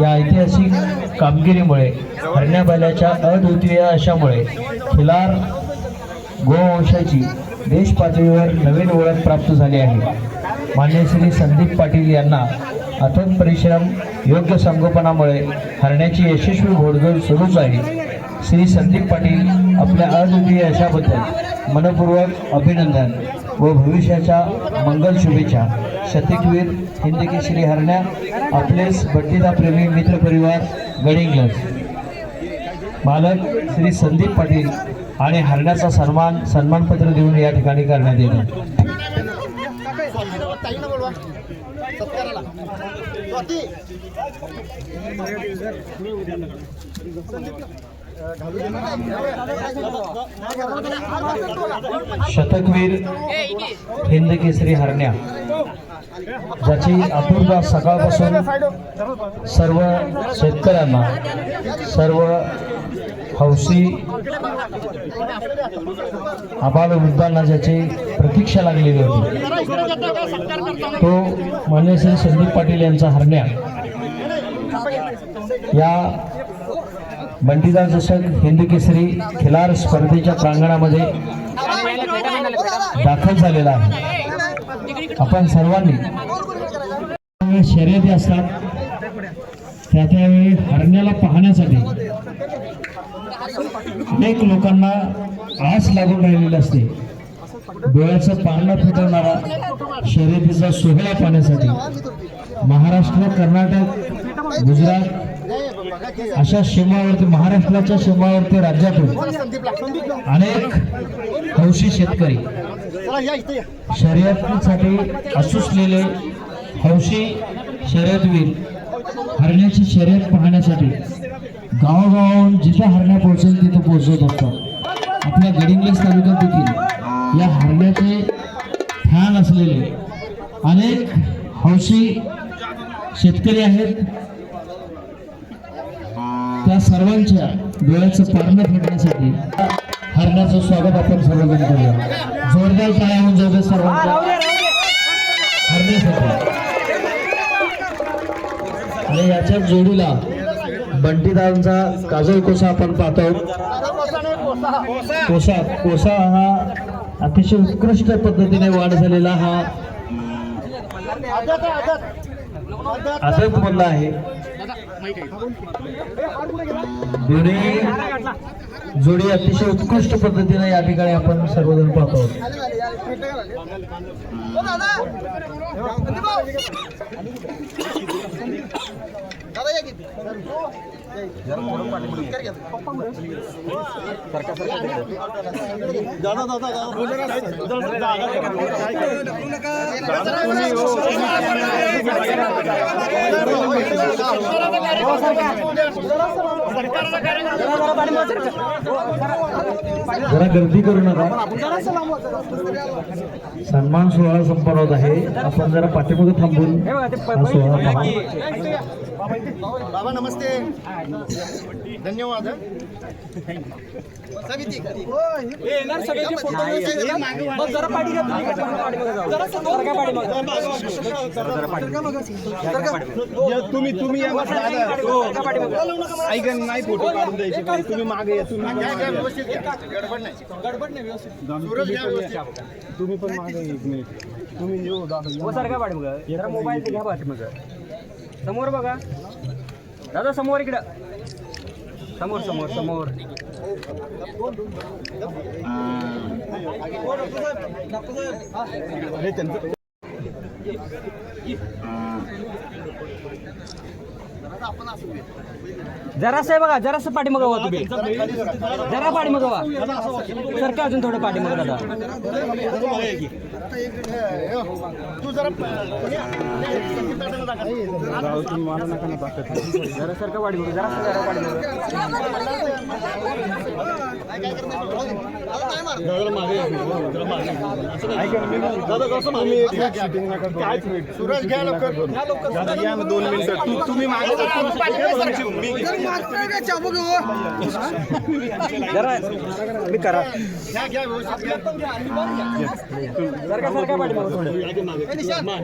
या ऐतिहासिक कामगिरीमुळे हरण्याबाल्याच्या अद्वितीय अशामुळे खिलार गोवंशाची देश पातळीवर नवीन ओळख प्राप्त झाली आहे. मान्य श्री संदीप पाटील यांना अथक परिश्रम योग्य संगोपनामुळे हरण्याची यशस्वी घोडदौड सुरूच आहे. श्री संदीप पाटील आपल्या अद्वितीय यशाबद्दल मनपूर्वक अभिनंदन. व भविष्याच्या मंगल शुभेच्छा. शतकवीर हिंद श्री हरण्या आपलेच बड्डीदाप्रेमी मित्रपरिवार गडिंग्लज. मालक श्री संदीप पाटील आणि हरण्याचा सन्मान सन्मानपत्र देऊन या ठिकाणी करण्यात येतं. शतकवीर हिंद केसरी हरण्या ज्याची आतुरता सकाळपासून सर्व शेतकऱ्यांना सर्व हौशी आबाल वृद्धांना ज्याची प्रतीक्षा लागलेली होती तो मान्य श्री संदीप पाटील यांचा हरण्या. या बंटीदार चषक हिंद केसरी खिलार स्पर्धेच्या प्रांगणामध्ये दाखल झालेला आहे. आपण सर्वांनी शर्यती असतात. त्या त्यावेळी हरण्याला पाहण्यासाठी अनेक लोकांना आस लागून राहिलेली असते. डोळ्याचं पाहणं फिटवणारा शर्यतीचा सोहळा पाहण्यासाठी महाराष्ट्र कर्नाटक गुजरात अशा सीमावरती महाराष्ट्राच्या सीमावरती राज्यातून अनेक हौशी शेतकरी शर्यतीसाठी असुसलेले हौशी शर्यतवीर हरण्याची शर्यत पाहण्यासाठी गावागावाहून जिथे हरण्या पोहोचेल तिथं पोहोचत असतात. आपल्या गडिंग्लज तालुक्यात देखील या हरण्याचे फॅन असलेले अनेक हौशी शेतकरी आहेत. आपल्या सर्वांच्या डोळ्याचं पारणं फेडण्यासाठी हरण्याचं स्वागत आपण सर्वजण करूया. जोरदार काय होऊन जाऊ दे सर्वांच्या हरण्यासाठी. आणि याच्या जोडीला बंटीदारांचा काजळ कोसा आपण पाहतो. कोसा कोसा हा अतिशय उत्कृष्ट पद्धतीने वाढ झालेला हा आदत आदत मधला आहे. दोन्ही जोडी अतिशय उत्कृष्ट पद्धतीने या ठिकाणी आपण सर्वजण पाहतो. दादा. जरा गर्दी करू नका. सन्मान सोहळा संपन्न आहे. आपण जरा पाठीमागे थांबून सोहळा बाबा नमस्ते. धन्यवाद तुम्ही. तुम्ही या मग. दादा ऐका नाही फोटो काढून द्यायचे. तुम्ही मागे या तुम्ही. गडबड नाही. गडबड व्यवस्थित. तुम्ही पण मागे एक मिनिट. तुम्ही येऊ दादा या. सारखा पाठी मग. जरा मोबाईल घ्या पाठी मग. समोर बघा. दादा समोर इकडं. समोर समोर समोर अरे त्यांचं जरासं आहे बघा जरासं पाठी मग तुम्ही जरा पाठी मग हवा सरका अजून थोडं पाठी मग दादा तू जरा. जरा सरका पाठी मग जरा जरा पाठी सूरज घ्या लवकर दोन मिनिटं तुम्ही. मी करा सरका सरका पाठी मग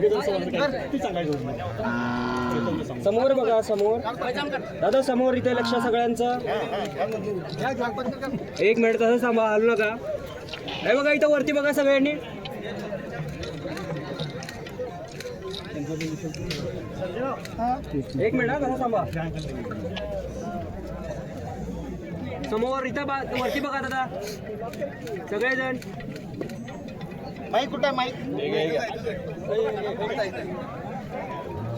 समोर बघा समोर. दादा समोर इथे लक्ष सगळ्यांचं. एक मिनिट तसं सांभाळ हलू नका. हे बघा इथं वरती बघा सगळ्यांनी. एक मिनिट हा तसं सांभाळ समोर इथं बा वरती बघा दादा. सगळेजण. माईक कुठं माईक?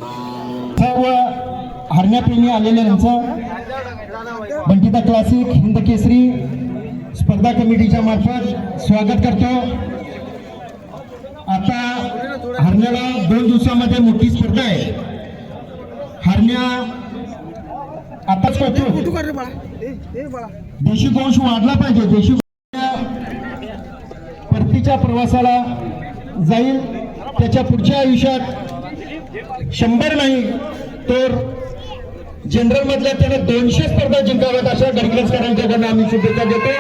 सर्व हरण्याप्रेमी आलेल्यांचं बंटिता क्लासिक हिंद केसरी स्पर्धा कमिटीच्या मार्फत स्वागत करतो. आता हरण्याला दोन दिवसामध्ये मोठी स्पर्धा आहे. हरण्या आताच करतो. देशी गोंश वाढला पाहिजे. देशी परतीच्या प्रवासाला जाईल. त्याच्या पुढच्या आयुष्यात शंभर नाही तर जनरल मधल्या त्याने दोनशे स्पर्धा जिंकाव्यात अशा गडकरकरांच्याकडनं आम्ही शुभेच्छा देतो